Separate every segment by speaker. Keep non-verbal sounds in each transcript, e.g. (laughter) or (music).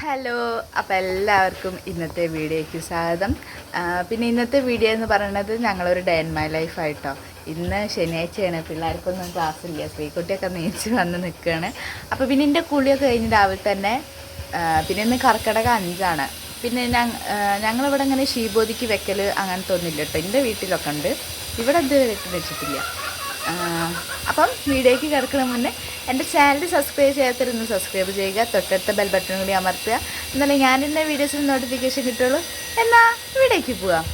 Speaker 1: Hello അപ്പോൾ എല്ലാവർക്കും ഇന്നത്തെ വീഡിയോയ്ക്ക് സ്വാഗതം. പിന്നെ ഇന്നത്തെ വീഡിയോ എന്ന് പറയുന്നത് ഞങ്ങളൊരു ഡേ ഇൻ മൈ ലൈഫ് ആയിട്ടോ. ഇന്ന് ശനിയാഴ്ചയാണ് പിള്ളേർക്കൊന്നും ക്ലാസ് ഇല്ല. ശ്രീകുട്ടിയൊക്കെ നീച്ച് വന്ന് നിൽക്കുകയാണ് അപ്പോൾ പിന്നെ എന്റെ കുളിയൊക്കെ കഴിഞ്ഞ് രാവിലെ തന്നെ പിന്നെ ഇന്ന് കർക്കിടക അഞ്ചാണ്. പിന്നെ ഞങ്ങ ഞങ്ങളിവിടെ അങ്ങനെ ഷീബോധിക്ക് വെക്കൽ അങ്ങനത്തെ ഒന്നുമില്ല കേട്ടോ എന്റെ വീട്ടിലൊക്കെ ഉണ്ട്. ഇവിടെ ഇതുവരെ വെച്ചിട്ടില്ല. അപ്പം വീഡിയോയ്ക്ക് കിടക്കണ മുന്നേ എന്റെ ചാനൽ സബ്സ്ക്രൈബ് ചെയ്യാത്തവരൊന്ന് സബ്സ്ക്രൈബ് ചെയ്യുക തൊട്ടടുത്ത ബെൽ ബട്ടൺ കൂടി അമർത്തുക. എന്നാലേ ഞാൻ എന്റെ വീഡിയോസിന് നോട്ടിഫിക്കേഷൻ കിട്ടുള്ളൂ. എന്നാ വീടേക്ക് പോവാം.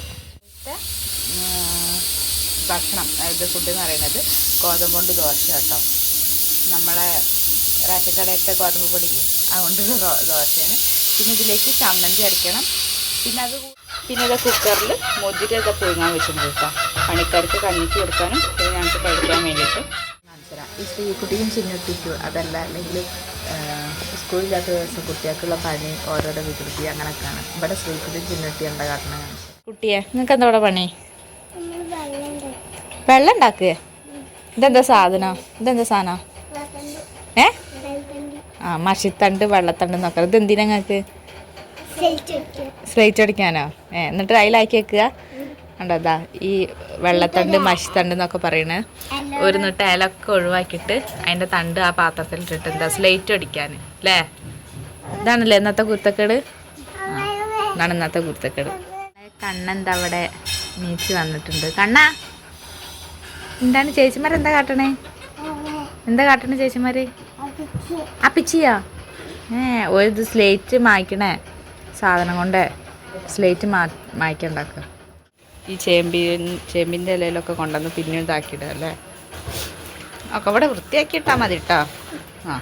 Speaker 1: ഭക്ഷണം അതായത് ഫുഡ് എന്ന് പറയുന്നത് ഗോതമ്പ് കൊണ്ട് ദോശ കേട്ടോ. നമ്മളെ റേഷൻ ഗോതമ്പ് പൊടി ഇല്ലേ അതുകൊണ്ട് ദോശയാണ്. പിന്നെ ഇതിലേക്ക് ചമ്മന്തി അരയ്ക്കണം. പിന്നെ അത് പിന്നെ ഇത് കുക്കറിൽ മുതിരൊക്കെ പുഴുങ്ങാൻ വെച്ചിട്ടുണ്ട് കേട്ടോ. പണിക്കാർക്ക് കഞ്ഞിക്ക് കൊടുക്കാനും പിന്നെ ഞങ്ങൾക്ക് കഴിക്കാൻ വേണ്ടിയിട്ട്. കാണിച്ചുതരാം ഈ സ്ത്രീക്കുട്ടിയും ചിന്നക്കുട്ടിക്കും അതല്ല അല്ലെങ്കിൽ സ്കൂളില്ലാത്ത ദിവസം കുട്ടികൾക്കുള്ള പണി ഓരോരോ വികൃതി അങ്ങനെയൊക്കെയാണ് ഇവിടെ സ്ത്രീക്കുട്ടിയും ചിന്നക്കുട്ടി എന്താ കാരണം കുട്ടിയെ നിങ്ങൾക്ക് എന്താ ഇവിടെ പണി? വെള്ളം ഉണ്ടാക്കുക ഇതെന്താ സാധനം? ഇതെന്താ സാധനം? ഏ? ആ മഷിത്തണ്ട് വെള്ളത്തണ്ട് നോക്കാം ഇത് എന്തിനാ നിങ്ങൾക്ക്? സ്ലേറ്റ് അടിക്കാനോ ഏ എന്നിട്ട് അതിലാക്കി വെക്കുക. കണ്ടോ അതാ ഈ വെള്ളത്തണ്ട് മഷിത്തണ്ട് എന്നൊക്കെ പറയണേ. ഒരു നിട്ട് ഇലൊക്കെ ഒഴിവാക്കിയിട്ട് അതിന്റെ തണ്ട് ആ പാത്രത്തിൽ ഇട്ടിട്ട് എന്താ സ്ലേറ്റ് അടിക്കാൻ അല്ലേ ഇതാണല്ലേ ഇന്നത്തെ കുരുത്തക്കേട്? ഇതാണ് ഇന്നത്തെ കുരുത്തക്കേട്. കണ്ണെന്താ അവിടെ നീച്ച് വന്നിട്ടുണ്ട്. കണ്ണ എന്താണ് ചേച്ചിമാരെന്താ കാട്ടണേ? എന്താ കാട്ടണേ ചേച്ചിമാര്? അപ്പിച്ചിയാ ഏ ഒരു സ്ലേറ്റ് മായ്ക്കണേ സാധനം കൊണ്ട് സ്ലേറ്റ് മാ മായ്ക്കണ്ടാക്കുക ഈ ചേമ്പിൻ ചേമ്പിന്റെ ഇലയിലൊക്കെ കൊണ്ടുവന്ന് പിന്നെ ഇതാക്കിയിടുക അല്ലേ ഒക്കെ ഇവിടെ വൃത്തിയാക്കിയിട്ടാൽ മതി കേട്ടോ ആ.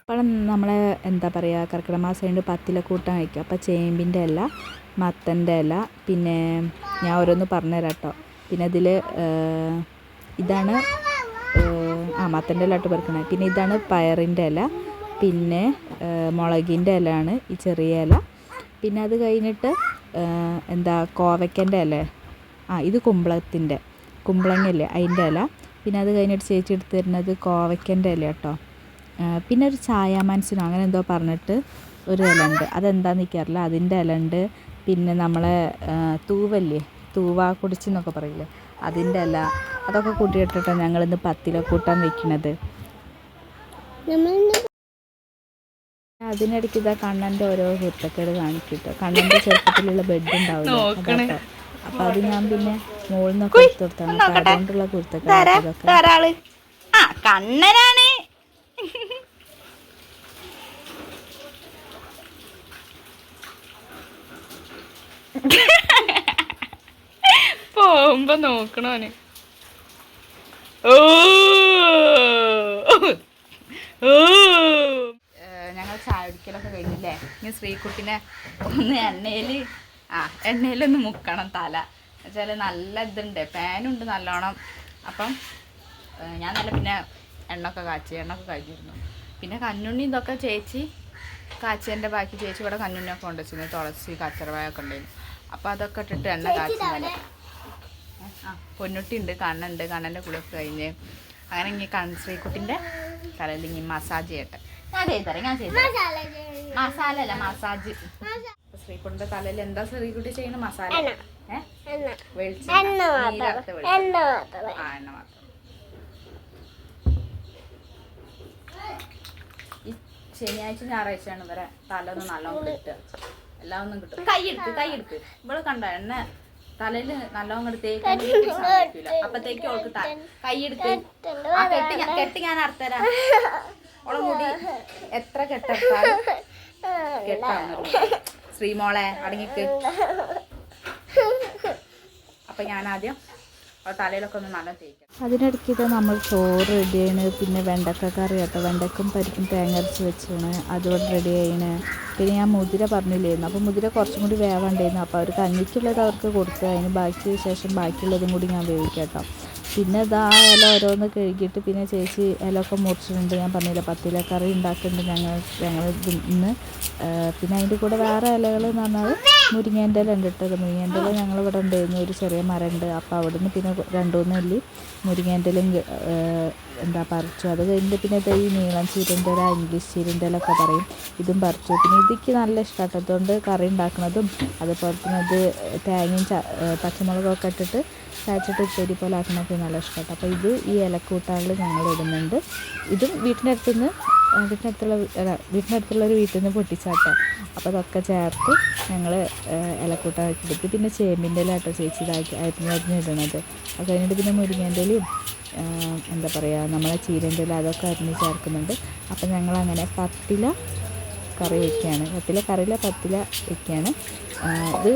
Speaker 2: ഇപ്പോൾ നമ്മൾ എന്താ പറയുക കർക്കിടക മാസം കഴിഞ്ഞിട്ട് പത്തില കൂട്ടാൻ കഴിക്കും അപ്പോൾ ചേമ്പിന്റെ ഇല മത്തന്റെ ഇല പിന്നെ ഞാൻ ഓരോന്ന് പറഞ്ഞുതരാം കേട്ടോ പിന്നെ ഇതിൽ ഇതാണ് ആ മത്തന്റെ ഇല ഇട്ട് പെറുക്കണേ. പിന്നെ ഇതാണ് പയറിന്റെ ഇല പിന്നെ മുളകിന്റെ ഇലയാണ് ഈ ചെറിയ ഇല. പിന്നെ അത് കഴിഞ്ഞിട്ട് എന്താ കോവയ്ക്കന്റെ ഇല. ആ ഇത് കുമ്പളത്തിന്റെ. കുമ്പളങ്ങയില്ലേ അതിന്റെ ഇല. പിന്നെ അത് കഴിഞ്ഞിട്ട് ചേച്ചി എടുത്ത് തരുന്നത് കോവയ്ക്കന്റെ ഇല കേട്ടോ. പിന്നെ ഒരു ചായ മനസ്സിനോ അങ്ങനെ എന്തോ പറഞ്ഞിട്ട് ഒരു ഇല ഉണ്ട്. അതെന്താണെന്ന് എനിക്കറിയില്ല. അതിന്റെ ഇല ഉണ്ട്. പിന്നെ നമ്മളെ തൂവല്ലേ? തൂവ കുടിച്ചെന്നൊക്കെ പറയില്ലേ? അതിന്റെ ഇല. അതൊക്കെ കൂട്ടിയിട്ടിട്ടാണ് ഞങ്ങളിന്ന് പത്തിലെ കൂട്ടാൻ വെക്കുന്നത് അതിനിടയ്ക്ക് ഇതാ കണ്ണന്റെ ഓരോ കുരുത്തക്കേട് കാണിക്കിട്ടോ കണ്ണന്റെ ചെറുപ്പത്തിലുള്ള ബെഡ് ഉണ്ടാവില്ല? അപ്പൊ അത് ഞാൻ പിന്നെ മുകളിൽ നിന്നൊക്കെ എടുത്ത് കൊടുത്താണ്. അപ്പം അതുകൊണ്ടുള്ള കുരുത്തക്കേട് ഇതൊക്കെ
Speaker 1: ആ കണ്ണനാണ്. പോകുമ്പോ നോക്കണോന്. ഓ ഞങ്ങൾ ചായ കുടിക്കലൊക്കെ കഴിഞ്ഞില്ലേ ഇനി ശ്രീകുട്ടിനെ ഒന്ന് എണ്ണയിൽ ആ എണ്ണയിലൊന്ന് മുക്കണം തല. എന്നുവെച്ചാൽ നല്ല ഇതുണ്ട്. പാനുണ്ട് നല്ലോണം. അപ്പം ഞാൻ നല്ല പിന്നെ എണ്ണൊക്കെ കാച്ചി എണ്ണൊക്കെ കഴിഞ്ഞിരുന്നു. പിന്നെ കഞ്ഞുണ്ണി ഇതൊക്കെ ചേച്ചി കാച്ചേന്റെ ബാക്കി ചേച്ചി ഇവിടെ കഞ്ഞുണ്ണിയൊക്കെ കൊണ്ടുവച്ചിരുന്നു. തുളസി കച്ചറവായൊക്കെ ഉണ്ടായിരുന്നു. അപ്പം അതൊക്കെ ഇട്ടിട്ട് എണ്ണ കാച്ചി ആ പൊന്നുട്ടി ഉണ്ട് കണ്ണുണ്ട്. കണ്ണന്റെ കുളിയൊക്കെ കഴിഞ്ഞ് അങ്ങനെ ഇങ്ങനെ കൺ ശ്രീകുട്ടിന്റെ തലയിൽ ഇങ്ങനെ മസാജ് ചെയ്യട്ടെ. ഞാൻ ചെയ്തരാം ഞാൻ ചെയ്തരാം മസാല അല്ല മസാജ് ശ്രീകുട്ടിന്റെ തലയിൽ എന്താ ശ്രീകുട്ടി ചെയ്യുന്ന മസാല. ഈ ശനിയാഴ്ച ഞായറാഴ്ചയാണ് ഇവരെ തല ഒന്ന് നല്ലോണം കിട്ടുക. എല്ലാം ഒന്നും കിട്ടും. കൈയെടുത്ത് കൈയെടുത്ത് ഇവൾ കണ്ട എണ്ണ തലയിൽ നല്ലോണം എടുത്തേക്ക് അപ്പത്തേക്ക് ഓൾക്ക് കൈയെടുത്ത് കെട്ടി ഞാൻ കെട്ടി ഞാൻ അർത്തരാം ഓളെ മുടി എത്ര കെട്ടെടുത്താലും കെട്ടാവുന്നുള്ളൂ ശ്രീമോളെ അടങ്ങിക്ക്. അപ്പൊ ഞാൻ ആദ്യം തലയിലൊക്കെ ഒന്ന് നല്ല തേക്കാം.
Speaker 2: അതിനിടയ്ക്ക് ഇത് നമ്മൾ ചോറ് റെഡിയാണ് പിന്നെ വെണ്ടക്ക കറി കേട്ടോ. വെണ്ടക്കും പരിപ്പും തേങ്ങ അരച്ച് വെച്ചാണ്. അതുകൊണ്ട് റെഡി ആയിന് പിന്നെ ഞാൻ മുതിര പറഞ്ഞില്ലായിരുന്നു അപ്പോൾ മുതിര കുറച്ചും കൂടി വേവണ്ടായിരുന്നു അപ്പോൾ അവർ കഞ്ഞിക്കുള്ളത് അവർക്ക് കൊടുത്തു അതിന് ബാക്കി ശേഷം ബാക്കിയുള്ളതും കൂടി ഞാൻ വേവിക്കാം കേട്ടോ. പിന്നെ ഇതാ ഇല ഓരോന്ന് കഴുകിയിട്ട് പിന്നെ ചേച്ചി ഇലയൊക്കെ മുറിച്ചിട്ടുണ്ട്. ഞാൻ പറഞ്ഞില്ല പത്തില കറി ഉണ്ടാക്കുന്നുണ്ട് ഞങ്ങൾ ഞങ്ങൾ ഇന്ന്. പിന്നെ അതിന്റെ കൂടെ വേറെ ഇലകൾ എന്ന് പറഞ്ഞാൽ മുരിങ്ങേന്റെ ഇല ഉണ്ട് ഇട്ടത് മുരിങ്ങേന്റെ ഇല ഞങ്ങൾ ഇവിടെ ഉണ്ടായിരുന്നു ഒരു ചെറിയ മരമുണ്ട്. അപ്പോൾ അവിടുന്ന് നിന്ന് പിന്നെ രണ്ടു മൂന്ന് അല്ലി മുരിങ്ങേന്റെ ഇലയും എന്താ പറിച്ചു. അത് കഴിഞ്ഞിട്ട് പിന്നെ ഇത് ഈ നീളം ചീരന്റെ ഇല ഇംഗ്ലീഷ് ചീരന്റെ ഇല ഒക്കെ പറയും. ഇതും പറിച്ചു. പിന്നെ ഇതിക്ക് നല്ല ഇഷ്ടമാട്ടോ അതുകൊണ്ട് കറി ഉണ്ടാക്കുന്നതും അതുപോലെ തന്നെ അത് തേങ്ങയും പച്ചമുളകൊക്കെ ഇട്ടിട്ട് ചായച്ചിട്ട് ഉപ്പേരി പോലെ ആക്കണമൊക്കെ നല്ല ഇഷ്ടമാട്ടോ അപ്പോൾ ഇത് ഈ ഇലക്കൂട്ടാളിൽ ഞങ്ങൾ ഇടുന്നുണ്ട്. ഇതും വീട്ടിന്റെ അടുത്തുനിന്ന് വീട്ടിന്റെ അടുത്തുള്ള അല്ല വീട്ടിന്റെ അടുത്തുള്ള ഒരു വീട്ടിൽ നിന്ന് പൊട്ടിച്ചാട്ടോ അപ്പോൾ അതൊക്കെ ചേർത്ത് ഞങ്ങൾ ഇലക്കൂട്ടാക്കി എടുത്ത് പിന്നെ ചേമ്പിന്റെ ഇല ചേച്ചി ഇതാക്കി ആയിരുന്നു ഇടണത്. അത് കഴിഞ്ഞിട്ട് പിന്നെ മുരിങ്ങേന്റെ ഇലയും എന്താ പറയുക നമ്മളെ ചീരന്റെ ഇല അതൊക്കെ അരിഞ്ഞ് ചേർക്കുന്നുണ്ട്. അപ്പോൾ ഞങ്ങളങ്ങനെ പത്തില കറി വയ്ക്കുകയാണ് പത്തില കറിയില പത്തില വയ്ക്കുകയാണ് ഇത്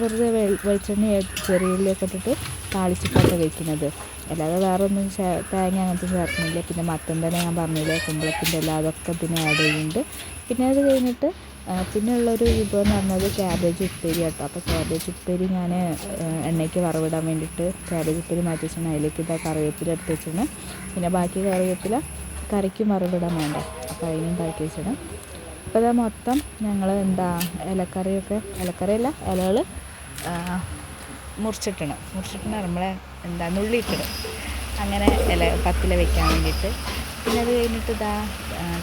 Speaker 2: വെറുതെ വെളിച്ചെണ്ണ ചെറിയ ഉള്ളിയൊക്കെ ഇട്ടിട്ട് താളിച്ചിട്ടൊക്കെ വയ്ക്കുന്നത് അല്ലാതെ വേറെ ഒന്നും തേങ്ങ അങ്ങനത്തെ ചേർക്കുന്നില്ല. പിന്നെ മത്തൻ തന്നെ ഞാൻ പറഞ്ഞില്ലേ കുമ്പളത്തിന്റെ എല്ലാം അതൊക്കെ പിന്നെ ആഡ് ചെയ്യുന്നുണ്ട്. പിന്നെ അത് കഴിഞ്ഞിട്ട് ആ, പിന്നെ ഉള്ളൊരു വിഭവം എന്ന് പറഞ്ഞത് ക്യാബേജ് ഉപ്പേരി കേട്ടോ. അപ്പോൾ ക്യാബേജ് ഉപ്പേരി ഞാൻ എണ്ണയ്ക്ക് വറവിടാൻ വേണ്ടിയിട്ട് ക്യാബേജ് ഉപ്പേരി മാറ്റി വെച്ചാണ്. അതിലേക്ക് ഇതാ കറിവേപ്പില എടുത്ത് വെച്ചാണ് പിന്നെ ബാക്കി കറിവേപ്പില കറിക്കും വറവിടാൻ വേണ്ട. അപ്പോൾ അതിനും അതിനുണ്ടാക്കി വെച്ചാണ് അപ്പോൾ ഇതാ മൊത്തം ഞങ്ങൾ എന്താ ഇലക്കറിയൊക്കെ ഇലക്കറിയല്ല ഇലകൾ മുറിച്ചിട്ടണം. മുറിച്ചിട്ടണം നമ്മളെ എന്താ നുള്ളിയിട്ടിടും. അങ്ങനെ ഇല പത്തില വെക്കാൻ വേണ്ടിയിട്ട്. പിന്നെ അത് കഴിഞ്ഞിട്ട് ഇതാ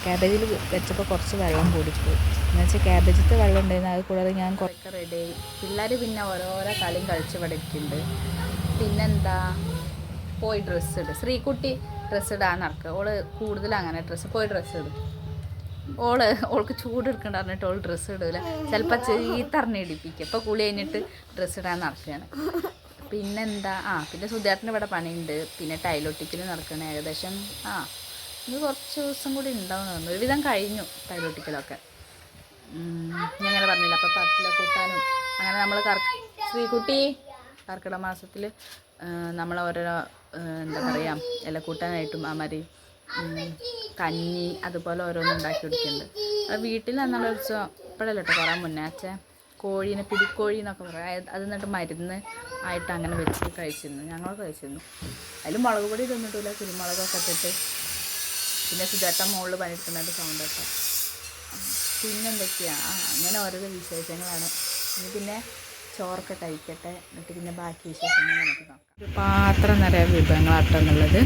Speaker 2: ക്യാബേജിൽ വെച്ചപ്പോൾ കുറച്ച് വെള്ളം കൂടിപ്പോയി. എന്ന് വെച്ചാൽ ക്യാബേജിത്തെ വെള്ളം ഉണ്ടായിരുന്നു അത് കൂടാതെ ഞാൻ കുറേ
Speaker 1: റെഡിയായി പിള്ളേർ പിന്നെ ഓരോരോ കളിയും കളിച്ച് പഠിക്കുന്നുണ്ട് പിന്നെന്താ? പോയി ഡ്രസ്സ് ഇട്. ശ്രീകുട്ടി ഡ്രസ്സ് ഇടാൻ നടക്കുക ഓൾ കൂടുതൽ അങ്ങനെ ഡ്രസ്സ് പോയി ഡ്രസ്സ് ഇടും. ഓൾ ഓൾക്ക് ചൂട് എടുക്കണ്ട പറഞ്ഞിട്ട് ഓൾ ഡ്രസ്സ് ഇടൂല. ചിലപ്പോൾ ചെറിയ ഇടിപ്പിക്കും. ഇപ്പോൾ കുളി കഴിഞ്ഞിട്ട് ഡ്രസ്സ് ഇടാൻ നടക്കുകയാണ് പിന്നെന്താ? ആ പിന്നെ സുധാട്ടിന് ഇവിടെ പണിയുണ്ട്. പിന്നെ ടൈലൊട്ടിക്കൽ നടക്കണം ഏകദേശം. ആ ഇത് കുറച്ച് ദിവസം കൂടി ഉണ്ടാവും ഒരുവിധം കഴിഞ്ഞു തൈലൊട്ടിക്കലൊക്കെ ഞാൻ അങ്ങനെ പറഞ്ഞില്ല. അപ്പോൾ പത്തില കൂട്ടാനും അങ്ങനെ നമ്മൾ കർ ശ്രീകുട്ടി കർക്കിടക മാസത്തിൽ നമ്മൾ ഓരോരോ എന്താ പറയുക ഇല കൂട്ടാനായിട്ടും ആ മാതിരി കഞ്ഞി അതുപോലെ ഓരോന്നും ഉണ്ടാക്കി കൊടുക്കുന്നുണ്ട്. വീട്ടിൽ നമ്മൾ ദിവസം ഇപ്പോഴല്ലോ കേട്ടോ കുറേ മുന്നേ. അച്ഛൻ കോഴീനെ പിടിക്കോഴി എന്നൊക്കെ പറയാം. അത് എന്നിട്ട് മരുന്ന് ആയിട്ട് അങ്ങനെ വെച്ച് കഴിച്ചിരുന്നു. ഞങ്ങളൊക്കെ കഴിച്ചിരുന്നു. അതിൽ മുളക് പൊടി തിന്നിട്ടില്ല കുരുമുളകൊക്കെ ഇട്ടിട്ട് പിന്നെ സുജാട്ട മുകളിൽ പണിയെടുക്കുന്നതിന്റെ കേട്ടോ. പിന്നെന്തൊക്കെയാ? ആ അങ്ങനെ ഓരോരോ വിശേഷങ്ങളാണ്. ഇനി പിന്നെ ചോറൊക്കെ കഴിക്കട്ടെ. എന്നിട്ട് പിന്നെ ബാക്കി വിശേഷങ്ങൾ നമുക്ക് നോക്കാം. പാത്രം നിറയെ വിഭവങ്ങളാട്ടം എന്നുള്ളത്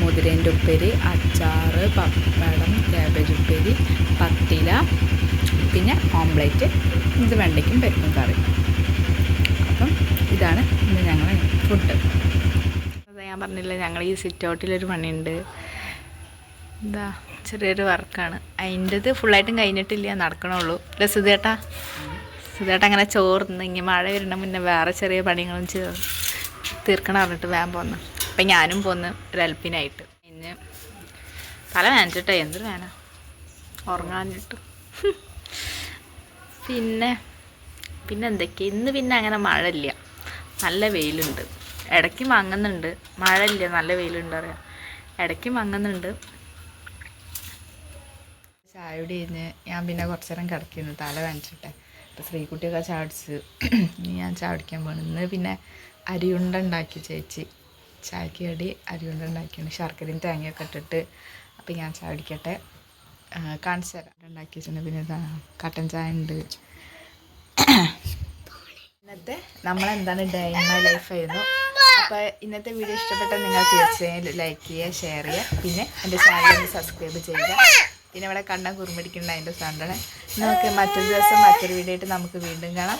Speaker 1: മുതിരേന്റെ ഉപ്പേരി അച്ചാറ് പപ്പടം ക്യാബേജ് ഉപ്പേരി പത്തില പിന്നെ ഓംപ്ലേറ്റ് ഇത് വെണ്ടയ്ക്കും പരിപ്പും കറി അപ്പം ഇതാണ് ഇന്ന് ഞങ്ങൾ ഫുഡ് ഞാൻ പറഞ്ഞില്ല ഞങ്ങൾ ഈ സിറ്റ് ഔട്ടിലൊരു പണിയുണ്ട്. എന്താ ചെറിയൊരു വർക്കാണ്. അതിന്റെത് ഫുള്ളായിട്ടും കഴിഞ്ഞിട്ടില്ല നടക്കണുള്ളൂ. അല്ലേ സുധേട്ടാ സുധേട്ട അങ്ങനെ ചോർന്ന് ഇങ്ങനെ മഴ വരുന്ന മുന്നേ വേറെ ചെറിയ പണികളും ചെ- തീർക്കണം പറഞ്ഞിട്ട് വേഗം പോന്ന്. അപ്പം ഞാനും പോന്ന് ഒരു ഹെൽപ്പിനായിട്ട് പിന്നെ തല വേനച്ചിട്ടേ എന്തൊരു വേന? ഉറങ്ങാനിട്ട് (laughs) പിന്നെ പിന്നെ എന്തൊക്കെയാ ഇന്ന് പിന്നെ അങ്ങനെ മഴ ഇല്ല നല്ല വെയിലുണ്ട്. ഇടയ്ക്ക് മങ്ങുന്നുണ്ട്. മഴ ഇല്ല നല്ല വെയിലുണ്ട് അറിയാം ഇടയ്ക്ക് മങ്ങുന്നുണ്ട്. ചായ കുടി കഴിഞ്ഞ് ഞാൻ പിന്നെ കുറച്ച് നേരം കിടക്കുന്നു തല വേനച്ചിട്ടെ. അപ്പോൾ ശ്രീകുട്ടിയൊക്കെ ചാടിച്ച് ഞാൻ ചാടിക്കാൻ പോകണം ഇന്ന് പിന്നെ അരിയുണ്ട ഉണ്ടാക്കി ചേച്ചി. ചായക്ക് കടി അരിയുണ്ട ഉണ്ടാക്കിയാണ്. ശർക്കരയും തേങ്ങയൊക്കെ ഇട്ടിട്ട് അപ്പോൾ ഞാൻ ചാടിക്കട്ടെ കാണിച്ചു തരാം. ഉണ്ടാക്കി വെച്ചിട്ടുണ്ട്. പിന്നെ കട്ടൻ ചായ ഉണ്ട്. ഇന്നത്തെ നമ്മളെന്താണ് ഡേ ഇൻ മൈ ലൈഫ് ആയിരുന്നു. അപ്പോൾ ഇന്നത്തെ വീഡിയോ ഇഷ്ടപ്പെട്ടാൽ നിങ്ങൾ തീർച്ചയായും ലൈക്ക് ചെയ്യുക ഷെയർ ചെയ്യുക. പിന്നെ എന്റെ ചാനൽ സബ്സ്ക്രൈബ് ചെയ്യുക. പിന്നെ ഇവിടെ കണ്ണ കുറുമടിക്കേണ്ട അതിന്റെ സൗണ്ടാണ് നമുക്ക് മറ്റൊരു ദിവസം മറ്റൊരു വീഡിയോ ആയിട്ട് നമുക്ക് വീണ്ടും കാണാം.